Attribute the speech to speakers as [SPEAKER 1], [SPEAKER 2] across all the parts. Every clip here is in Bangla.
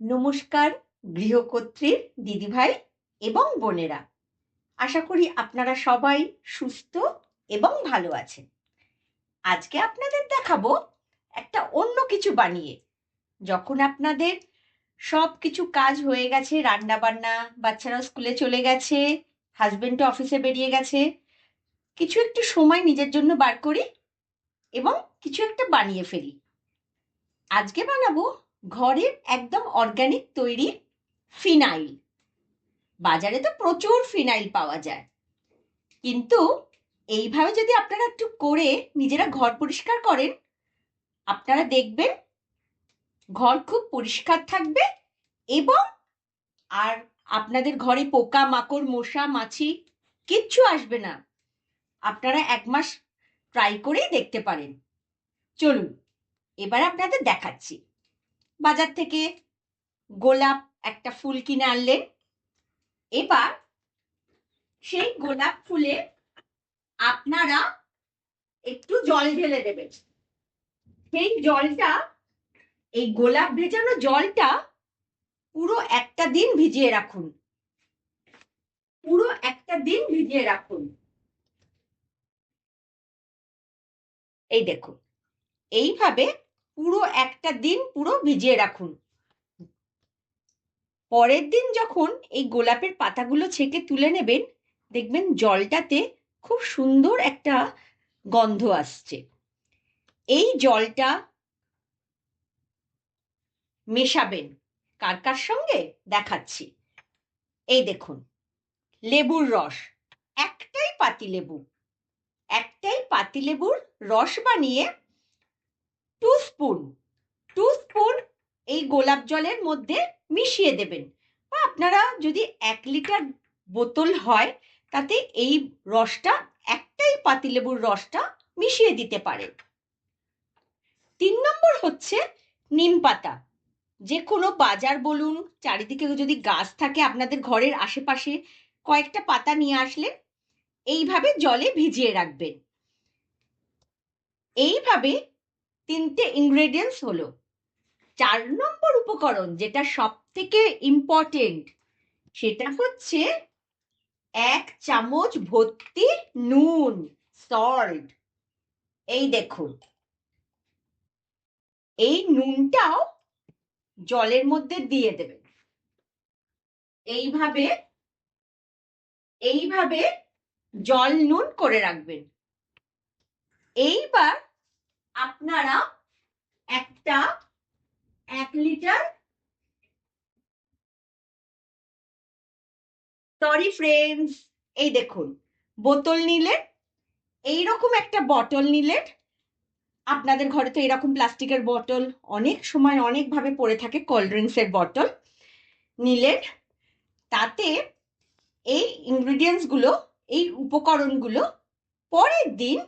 [SPEAKER 1] নমস্কার গৃহকর্ত্রীর দিদিভাই এবং বোনেরা। আশা করি আপনারা সবাই সুস্থ এবং ভালো আছেন। আজকে আপনাদের দেখাবো একটা অন্য কিছু বানিয়ে। যখন আপনাদের সব কিছু কাজ হয়ে গেছে রান্না বান্না বাচ্চারাও স্কুলে চলে গেছে, হাজবেন্ডও অফিসে বেরিয়ে গেছে, কিছু একটু সময় নিজের জন্য বার করি এবং কিছু একটা বানিয়ে ফেলি। আজকে বানাবো ঘরের একদম অর্গানিক তৈরি ফিনাইল। বাজারে তো প্রচুর ফিনাইল পাওয়া যায়। কিন্তু এইভাবে যদি আপনারা একটু করে নিজেরা ঘর পরিষ্কার করেন, আপনারা দেখবেন ঘর খুব পরিষ্কার থাকবে এবং আর আপনাদের ঘরে পোকা, মাকড়, মশা, মাছি কিচ্ছু আসবে না। আপনারা এক মাস ট্রাই করেই দেখতে পারেন। চলুন, এবার আপনাদের দেখাচ্ছি। বাজার থেকে গোলাপ একটা ফুল কিনে আনলেন। এবার সেই গোলাপ ফুলে আপনারা একটু জল ঢেলে দেবেন। সেই জলটা, এই গোলাপ ভেজানো জলটা পুরো একটা দিন ভিজিয়ে রাখুন। পুরো একটা দিন ভিজিয়ে রাখুন। এই দেখুন, এইভাবে পুরো একটা দিন পুরো ভিজিয়ে রাখুন। পরের দিন যখন এই গোলাপের পাতাগুলো ছেঁকে তুলে নেবেন, দেখবেন জলটাতে খুব সুন্দর একটা গন্ধ আসছে। এই জলটা মেশাবেন। কার কার সঙ্গে? দেখাচ্ছি। এই দেখুন, লেবুর রস। একটাই পাতিলেবু। একটাই পাতিলেবুর রস বানিয়ে টু স্পুন টু স্পুন এই গোলাপ জলের মধ্যে মিশিয়ে দেবেন। বা আপনারা যদি এক লিটার বোতল হয়, তাতে এই রসটা, একটাই পাতিলেবুর রসটা মিশিয়ে দিতে পারেন তিন নম্বর হচ্ছে নিম পাতা। যে কোনো বাজার বলুন, চারিদিকে যদি গাছ থাকে আপনাদের ঘরের আশেপাশে, কয়েকটা পাতা নিয়ে আসলেন এইভাবে জলে ভিজিয়ে রাখবেন। এইভাবে তিনটে ইনগ্রেডিয়েন্টস হলো। চার নম্বর উপকরণ যেটা সব থেকে ইম্পর্টেন্ট সেটা হচ্ছে এক চামচ ভর্তি নুন সল্ট এই দেখুন। এই নুনটাও জলের মধ্যে দিয়ে দেবেন। এইভাবে এইভাবে জল নুন করে রাখবেন। এইবার আপনারা একটা এক লিটার সরি ফ্রেন্ডস এই দেখুন, বোতল নিলেন, এইরকম একটা বটল নিলেন। আপনাদের ঘরে তো এরকম প্লাস্টিকের বটল অনেক সময় অনেকভাবে পড়ে থাকে কোল্ড ড্রিঙ্কসের বটল নিলেন। তাতে এই ইনগ্রিডিয়েন্টসগুলো এই উপকরণগুলো পরের দিন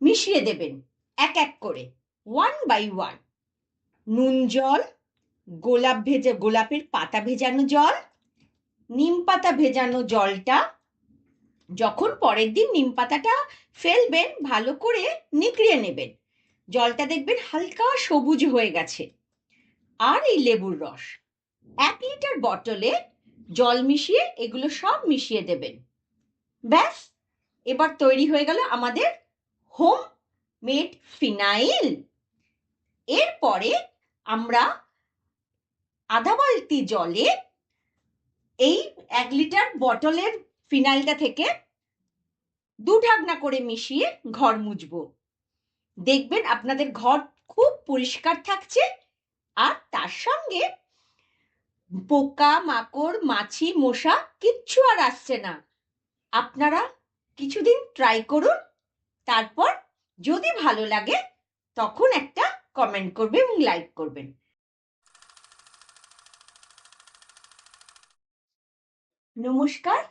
[SPEAKER 1] মিশিয়ে দেবেন। এক এক করে ওয়ান বাই ওয়ান নুন জল, গোলাপ ভেজে, গোলাপের পাতা ভেজানো জল, নিম পাতা ভেজানো জলটা, যখন পরের দিন নিম পাতাটা ফেলবেন, ভালো করে নিকড়িয়ে নেবেন। জলটা দেখবেন হালকা সবুজ হয়ে গেছে। আর এই লেবুর রস, এক লিটার বটলে জল মিশিয়ে এগুলো সব মিশিয়ে দেবেন। ব্যাস, এবার তৈরি হয়ে গেল আমাদের হোম মেড ফিনাইল এরপরে আমরা আধা বালতি জলে এই এক লিটার বটলের ফিনাইলটা থেকে দু ঢাকনা করে মিশিয়ে ঘর মুছবো। দেখবেন আপনাদের ঘর খুব পরিষ্কার থাকছে আর তার সঙ্গে পোকা, মাকড়, মাছি, মশা কিচ্ছু আর আসছে না। আপনারা কিছুদিন ট্রাই করুন, তারপর যদি ভালো লাগে, তখন একটা কমেন্ট করবে এবং লাইক করবেন। নমস্কার,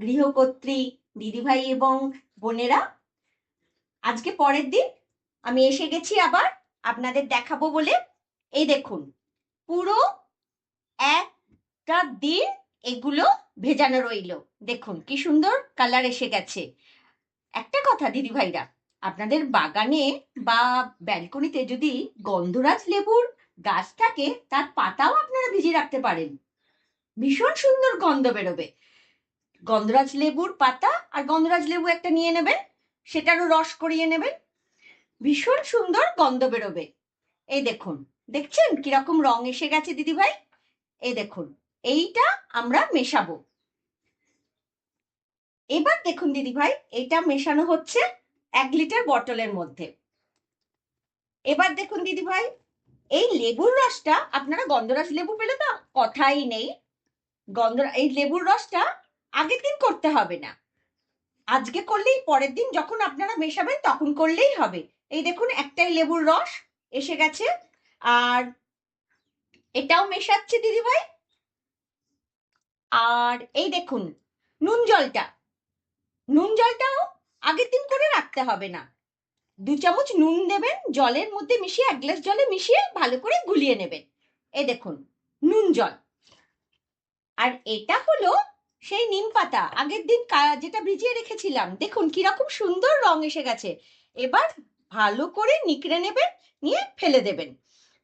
[SPEAKER 1] গৃহকর্ত্রী দিদিভাই এবং বোনেরা। আজকে পরের দিন আমি এসে গেছি আবার, আপনাদের দেখাবো বলে। এই দেখুন, পুরো একটা দিন এগুলো ভেজানো রইল। দেখুন, কি সুন্দর কালার এসে গেছে। একটা কথা, দিদিভাইরা আপনাদের বাগানে বা ব্যালকনিতে যদি গন্ধরাজ লেবুর গাছ থাকে, তার পাতাও আপনারা ভিজিয়ে রাখতে পারেন। ভীষণ সুন্দর গন্ধ বেরোবে। গন্ধরাজ লেবুর পাতা আর গন্ধরাজ লেবু একটা নিয়ে নেবেন, সেটারও রস করিয়ে নেবেন। ভীষণ সুন্দর গন্ধ বেরোবে। এই দেখুন, দেখছেন কীরকম রং এসে গেছে দিদিভাই? এই দেখুন, এইটা আমরা মেশাবো। এবার দেখুন দিদিভাই এটা মেশানো হচ্ছে এক লিটার বটলের মধ্যে। এবার দেখুন দিদিভাই, এই লেবুর রসটা আপনারা গন্ধরাস লেবু পেলে তো কথাই নেই। গন্ধ এই লেবুর রসটা আগের দিন করতে হবে না। আজকে করলেই পরের দিন যখন আপনারা মেশাবেন তখন করলেই হবে। এই দেখুন একটাই লেবুর রস এসে গেছে। আর এটাও মেশাচ্ছে দিদিভাই। আর এই দেখুন নুন জলটা। নুন জলটাও আগের দিন করে রাখতে হবে না। দু চামচ নুন দেবেন, জলের মধ্যে মিশিয়ে এক গ্লাস জলে মিশিয়ে ভালো করে গুলিয়ে নেবেন। এ দেখুন, নুন জল। আর এটা হলো সেই নিম পাতা। আগের দিন যেটা ভিজিয়ে রেখেছিলাম, দেখুন কীরকম সুন্দর রং এসে গেছে। এবার ভালো করে নিকড়ে নেবেন, নিয়ে ফেলে দেবেন।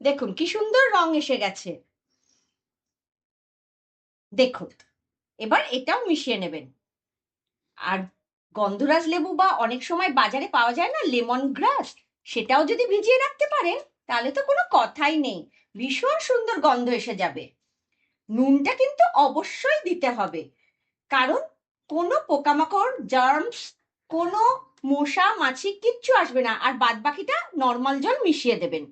[SPEAKER 1] দেখুন কি সুন্দর রং এসে গেছে। দেখুন, এবার এটাও মিশিয়ে নেবেন। আর গন্ধরাজ লেবু বা অনেক সময় বাজারে পাওয়া যায় না লেমন গ্রাস সেটাও যদি ভিজিয়ে রাখতে পারেন, তাহলে তো কোনো কথাই নেই। ভীষণ সুন্দর গন্ধ এসে যাবে। নুনটা কিন্তু অবশ্যই দিতে হবে। কারণ কোনো পোকামাকড় জার্মস কোনো মশা, মাছি কিচ্ছু আসবে না। আর বাদ বাকিটা নর্মাল জল মিশিয়ে দেবেন।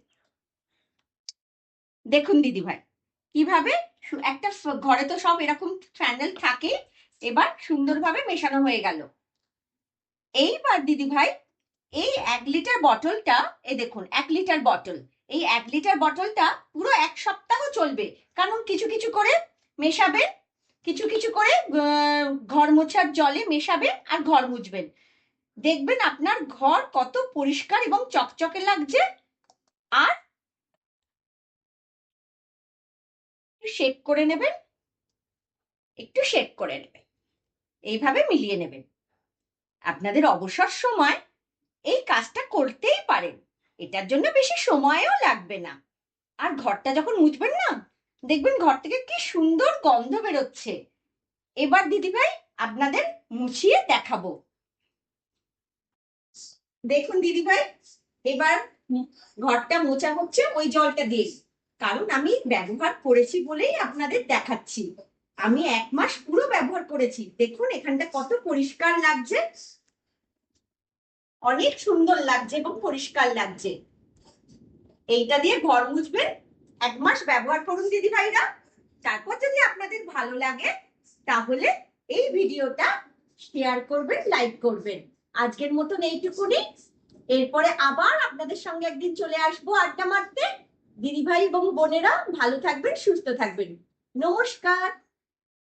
[SPEAKER 1] দেখুন দিদি ভাই, কীভাবে একটা ঘরে তো সব এরকম ফ্যানেল থাকে। এবার সুন্দরভাবে মেশানো হয়ে গেল। এইবার দিদি ভাই, এই এক লিটার বটলটা, এ দেখুন, এক লিটার বটল। এই এক লিটার বটলটা পুরো এক সপ্তাহ চলবে। কারণ কিছু কিছু করে মেশাবেন কিছু কিছু করে ঘর মোছার জলে মেশাবেন আর ঘর মুছবেন। দেখবেন আপনার ঘর কত পরিষ্কার এবং চকচকে লাগছে আর শেক করে নেবেন, একটু শেক করে নেবেন। এইভাবে মিলিয়ে নেবেন। আপনাদের অবসর সময় এই কাজটা করতেই পারেন। এটার জন্য বেশি সময়ও লাগবে না। আর ঘরটা যখন মুছবেন না, দেখবেন ঘর থেকে কি সুন্দর গন্ধ বেরোচ্ছে। এবার দিদিভাই আপনাদের মুছিয়ে দেখাবো। দেখুন দিদিভাই, এবার ঘরটা মোছা হচ্ছে ওই জলটা দিয়ে কারণ আমি ব্যবহার করেছি বলেই আপনাদের দেখাচ্ছি। আমি এক মাস পুরো ব্যবহার করেছি। দেখুন এখানটা কত পরিষ্কার লাগছে। অনেক সুন্দর লাগছে এবং পরিষ্কার লাগছে। এইটা দিয়ে ঘর মুছবেন এক মাস ব্যবহার করুন দিদি ভাইরা তারপর যদি আপনাদের ভালো লাগে, তাহলে এই ভিডিওটা শেয়ার করবেন লাইক করবেন। আজকের মতন এইটুকুনি। এরপরে আবার আপনাদের সঙ্গে একদিন চলে আসব আড্ডা মারতে। দিদিভাই এবং বোনেরা ভালো থাকবেন, সুস্থ থাকবেন। নমস্কার।